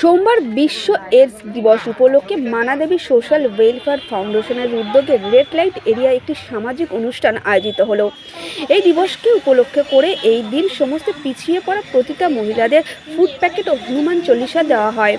সোমবার বিশ্ব এডস দিবস উপলক্ষে মানাদেবী সোশ্যাল ওয়েলফেয়ার ফাউন্ডেশনের উদ্যোগে রেড লাইট এরিয়া একটি সামাজিক অনুষ্ঠান আয়োজিত হলো। এই দিবসকে উপলক্ষে করে এই দিন সমস্ত পিছিয়ে পড়া প্রতিটা মহিলাদের ফুড প্যাকেট ও হনুমান চল্লিশা দেওয়া হয়।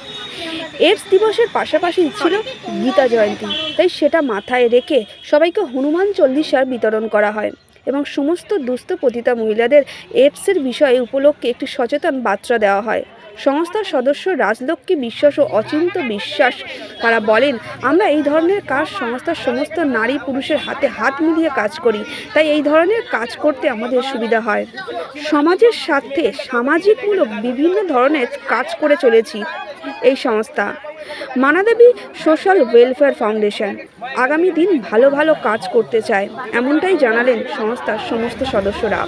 এডস দিবসের পাশাপাশি ছিল গীতা জয়ন্তী, তাই সেটা মাথায় রেখে সবাইকে হনুমান চল্লিশার বিতরণ করা হয় এবং সমস্ত দুস্থ পতিতা মহিলাদের এডসের বিষয়ে উপলক্ষে একটি সচেতন বার্তা দেওয়া হয়। সংস্থার সদস্য রাজলক্ষ্মী বিশ্বাস ও অচিন্ত বিশ্বাস। তারা বলেন, আমরা এই ধরনের কাজ সংস্থার সমস্ত নারী পুরুষের হাতে হাত মিলিয়ে কাজ করি। তাই এই ধরনের কাজ করতে আমাদের সুবিধা হয়। সমাজের স্বার্থে সামাজিকমূলক বিভিন্ন ধরনের কাজ করে চলেছি। এই সংস্থা। মানাদেবী সোশ্যাল ওয়েলফেয়ার ফাউন্ডেশন আগামী দিন ভালো ভালো কাজ করতে চায়, এমনটাই জানালেন সংস্থার সমস্ত সদস্যরা।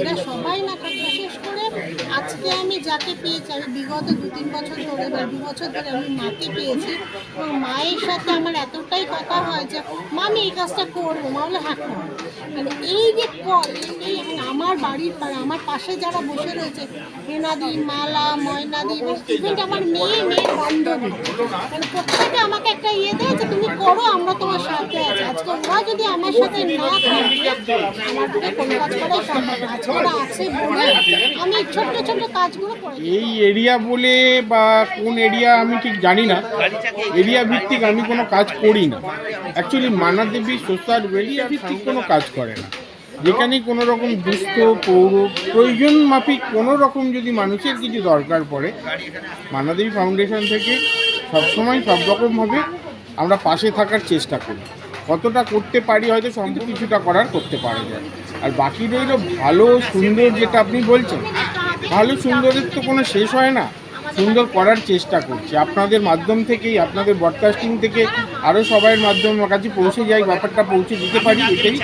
এরা সবাই না বিশেষ করে আজকে আমি যাকে পেয়েছি, আমি বিগত দু তিন বছর ধরে বা দু বছর ধরে আমি মাকে পেয়েছি, এবং মায়ের সাথে আমার এতটাই কথা হয় যে, মা, আমি এই কাজটা করব। মা বলে হ্যাঁ মানে এই যে কল এই আমার বাড়ির পাড়ে, আমার পাশে যারা বসে রয়েছে, হেনাদি, মালা, ময়নাদি, এবং আমার মেয়ে, মেয়ের বান্ধবী মানে আমাকে একটা ইয়ে দেয় যে তুমি করো, আমরা তোমার সাথে আছি। আজকে ওরা যদি আমার সাথে না আমি কাজগুলো এই এরিয়া বলে বা কোন এরিয়া আমি ঠিক জানি না। এরিয়া ভিত্তিক আমি কোনো কাজ করি না। অ্যাকচুয়ালি মানাদেবী সোশ্যাল এরিয়া ভিত্তিক কোনো কাজ করে না। যেখানে কোনো রকম দুস্থ, পৌর, প্রয়োজন মাফিক কোনো রকম যদি মানুষের কিছু দরকার পড়ে মানাদেবী ফাউন্ডেশন থেকে সবসময় সব রকমভাবে আমরা পাশে থাকার চেষ্টা করি। কতটা করতে পারি হয়তো সম্ভব কিছুটা করার করতে পারা যায়। আর বাকি রইল ভালো, সুন্দর যেটা আপনি বলছেন, ভালো, সুন্দরের তো কোনো শেষ হয় না। সুন্দর করার চেষ্টা করছি। আপনাদের মাধ্যম থেকেই, আপনাদের ব্রডকাস্টিং থেকে আরও সবাইয়ের মাধ্যমে কাছে পৌঁছে যাই ব্যাপারটা পৌঁছে দিতে পারি এটাই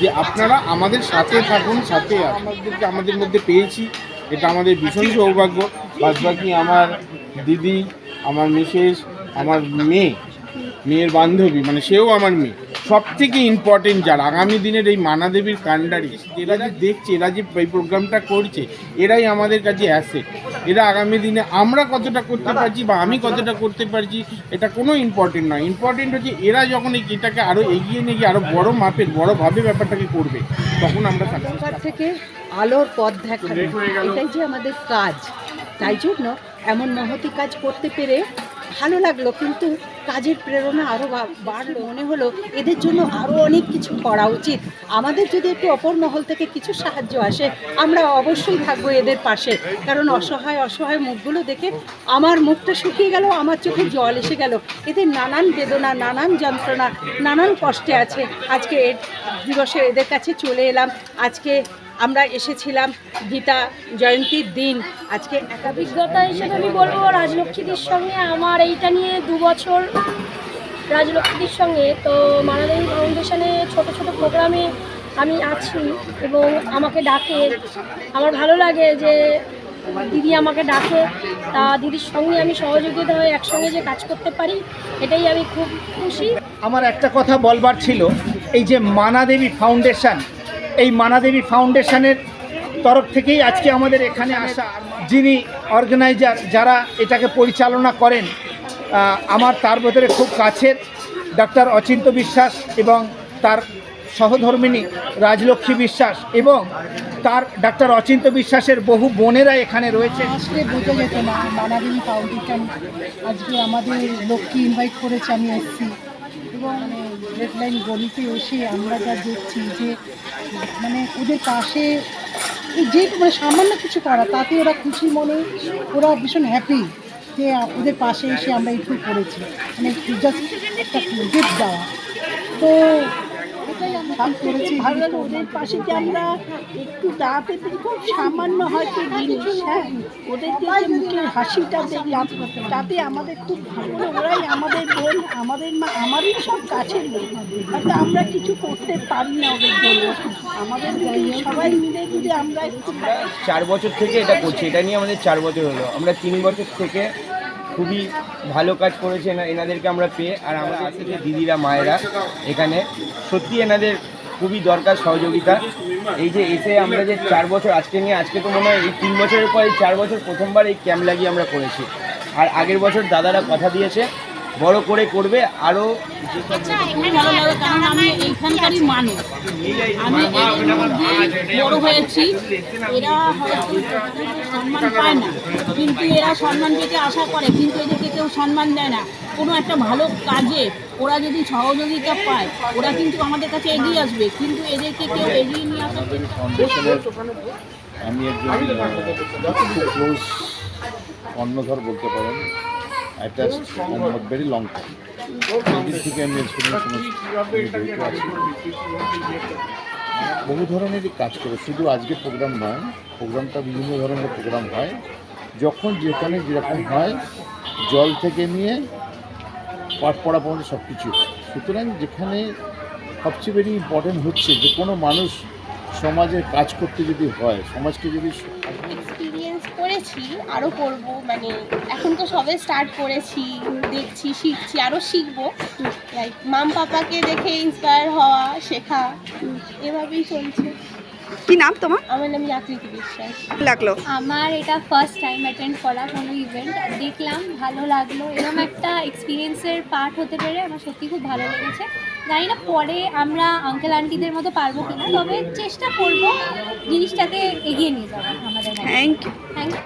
যে আপনারা আমাদের সাথে থাকুন, সাথে আমাদেরকে আমাদের মধ্যে পেয়েছি। এটা আমাদের ভীষণ সৌভাগ্য। বাদবাকি আমার দিদি আমার মিসেস আমার মেয়ে মেয়ের বান্ধবী মানে সেও আমার মেয়ে। সব থেকে ইম্পর্টেন্ট যারা আগামী দিনের এই মানাদেবীর কাণ্ডারি এরা যে দেখছে এরা যে এই প্রোগ্রামটা করছে এরাই আমাদের কাছে অ্যাসেট এরা আগামী দিনে আমরা কতটা করতে পারছি বা আমি কতটা করতে পারছি এটা কোনো ইম্পর্টেন্ট নয়। ইম্পর্টেন্ট হচ্ছে এরা যখন এই এটাকে আরও এগিয়ে নিয়ে গিয়ে আরও বড় মাপের বড়োভাবে ব্যাপারটাকে করবে তখন আমরা থেকে আলোর পথ দেখানো এটাই যে আমাদের কাজ। তাই জন্য এমন মহতি কাজ করতে পেরে ভালো লাগল, কিন্তু কাজের প্রেরণা আরও বাড়লো। মনে হলো এদের জন্য আরও অনেক কিছু করা উচিত। আমাদের যদি একটু অপর মহল থেকে কিছু সাহায্য আসে, আমরা অবশ্যই থাকব এদের পাশে। কারণ অসহায় অসহায় মুখগুলো দেখে আমার মুখটা শুকিয়ে গেল, আমার চোখে জল এসে গেল। এদের নানান বেদনা, নানান যন্ত্রণা, নানান কষ্টে আছে। আজকে দিবসে এদের কাছে চলে এলাম। আজকে আমরা এসেছিলাম গীতা জয়ন্তীর দিন। আজকে অভিজ্ঞতা হিসেবে আমি বলব রাজলক্ষ্মীদের সঙ্গে আমার এইটা নিয়ে দু বছর রাজলক্ষ্মীদের সঙ্গে। তো মানাদেবী ফাউন্ডেশনে ছোট ছোট প্রোগ্রামে আমি আছি এবং আমাকে ডাকে। আমার ভালো লাগে যে দিদি আমাকে ডাকে। তা দিদির সঙ্গে আমি সহযোগিতা হয়ে একসঙ্গে যে কাজ করতে পারি এটাই আমি খুব খুশি। আমার একটা কথা বলবার ছিল এই যে মানাদেবী ফাউন্ডেশন এই মানাদেবী ফাউন্ডেশনের তরফ থেকেই আজকে আমাদের এখানে আসা যিনি অর্গানাইজার যারা এটাকে পরিচালনা করেন আমার তার ভেতরে খুব কাছের ডক্টর অচিন্ত বিশ্বাস এবং তার সহধর্মিনী রাজলক্ষ্মী বিশ্বাস এবং তার ডক্টর অচিন্ত বিশ্বাসের বহু বোনেরা এখানে রয়েছে আসলে যেত না ফাউন্ডেশন আজকে আমাদের লোককে ইনভাইট করেছে, আমি এসেছি। এবং রেড লাইন গলিতে এসে আমরা যা দেখছি যে মানে ওদের পাশে যে মানে সামান্য কিছু করা তাতে ওরা খুশি মনে, ওরা ভীষণ হ্যাপি যে ওদের পাশে এসে আমরা একটু করেছি। মানে জাস্ট একটা গিফট দেওয়া। তো সব করেছি। ভালো ওদের পাশে যে আমরা একটু দাঁড়াতে পেরে খুব সামান্য হয়তো জিনিস হ্যাঁ? ওদেরকে যে মুখের হাসিটা দেখলাম তাতে আমাদের খুব ভালো ওরাই আমাদের বোন আমাদের মা আমারই সব কাছের লোক। হয়তো আমরা কিছু করতে পারি না ওদের জন্য। আমাদের সবাই মিলে যদি আমরা একটু চার বছর থেকে এটা করছি এটা নিয়ে আমাদের চার বছর হলো। আমরা তিন বছর থেকে খুবই ভালো কাজ করেছে এনা- এনাদেরকে আমরা পেয়ে। আর আমরা আছি যে দিদিরা, মায়েরা এখানে। সত্যি এনাদের খুবই দরকার সহযোগিতা। এই যে এসে আমরা যে চার বছর আজকে নিয়ে, আজকে তো মনে হয় এই তিন বছরের পর এই চার বছর প্রথমবার এই ক্যাম্প লাগিয়ে আমরা করেছি। আর আগের বছর দাদারা কথা দিয়েছে বড় করে করবে আরও ভালো লাগে কারণ আমি এইখানকারই মানুষ। আমি বড় হয়েছি এরা হয়তো সম্মান পায় না কিন্তু এরা সম্মান পেতে আশা করে কিন্তু এদেরকে কেউ সম্মান দেয় না। কোনো একটা ভালো কাজে ওরা যদি সহযোগিতা পায় ওরা কিন্তু আমাদের কাছে এগিয়ে আসবে কিন্তু এদেরকে কেউ এগিয়ে নিয়ে আসার জন্য ফাউন্ডেশনের আমি একজন আহ, খুব বলতে পারেন। অ্যাটাচ ভেরি লং টাইম থেকে আমি বহু ধরনেরই কাজ করে, শুধু আজকে প্রোগ্রাম নয় প্রোগ্রামটা বিভিন্ন ধরনের প্রোগ্রাম হয়। যখন যেখানে যেরকম হয়, জল থেকে নিয়ে পাঠ পড়া পর্যন্ত সব কিছু সুতরাং যেখানে সবচেয়ে বেশি ইম্পর্টেন্ট হচ্ছে যে কোনো মানুষ সমাজের কাজ করতে যদি হয় সমাজকে যদি এক্সপিরিয়েন্স করেছি আরও করব মানে এখন তো সবে স্টার্ট করেছি দেখছি শিখছি আরও শিখব। লাইক মাম পাপাকে দেখে ইন্সপায়ার হওয়া শেখা এভাবেই চলছে। কি নাম তোমার? আমার নাম আকৃতি বিশ্বাস। লাগল? আমার এটা ফার্স্ট টাইম অ্যাটেন্ড করা কোনো ইভেন্ট দেখলাম ভালো লাগল। এরকম একটা এক্সপিরিয়েন্সের পার্ট হতে পেরে আমার সত্যি খুব ভালো লেগেছে। জানি না পরে আমরা আঙ্কেল আন্টিদের মতো পারব কিনা তবে চেষ্টা করব জিনিসটাকে এগিয়ে নিয়ে যাব আমাদের থ্যাংক ইউ থ্যাংক